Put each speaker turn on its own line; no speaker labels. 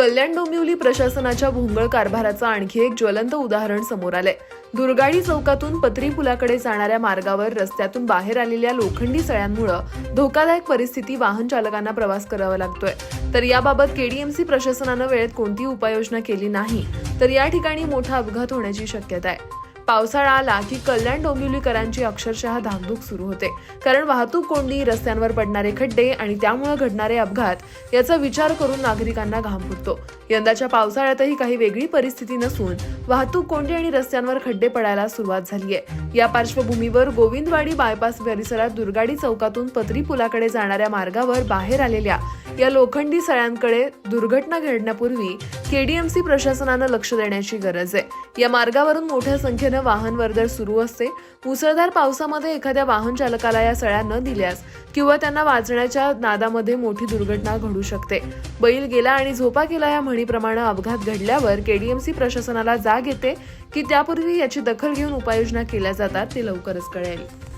कल्याण डोंबिवली प्रशासनाच्या भोंगळ कारभाराचं आणखी एक ज्वलंत उदाहरण समोर आलंय. दुर्गाडी चौकातून पत्री पुलाकडे जाणाऱ्या मार्गावर रस्त्यातून बाहेर आलेल्या लोखंडी सळ्यांमुळे धोकादायक परिस्थिती वाहन चालकांना प्रवास करावा लागतोय. तर याबाबत केडीएमसी प्रशासनानं वेळेत कोणतीही उपाययोजना केली नाही तर या ठिकाणी मोठा अपघात होण्याची शक्यता आहे. पावसाळा आला की कल्याण डोंबिवलीकरांची अक्षरशः धाकधूक सुरू होते. कारण वाहतूक कोंडी रस्त्यांवर पडणारे खड्डे आणि त्यामुळे घडणारे अपघात याचा विचार करून नागरिकांना घाम फुटतो. यंदाच्या पावसाळ्यातही काही वेगळी परिस्थिती नसून वाहतूक कोंडी आणि रस्त्यांवर खड्डे पडायला सुरुवात झाली आहे या पार्श्वभूमीवर गोविंदवाडी बायपास परिसरात दुर्गाडी चौकातून पत्री पुलाकडे जाणाऱ्या मार्गावर बाहेर आलेल्या या लोखंडी सळ्यांकडे दुर्घटना घडण्यापूर्वी केडीएमसी प्रशासनानं लक्ष देण्याची गरज आहे. या मार्गावरून मोठ्या संख्येनं वाहन वर्दळ सुरू असते. मुसळधार पावसामध्ये एखाद्या वाहन चालकाला या सळ्या न दिल्यास किंवा त्यांना वाचण्याच्या नादामध्ये मोठी दुर्घटना घडू शकते. बैल गेला आणि झोपा केला या म्हणीप्रमाणे अपघात घडल्यावर केडीएमसी प्रशासनाला जाग येते की त्यापूर्वी याची दखल घेऊन उपाययोजना केल्या जातात ते लवकरच कळेल.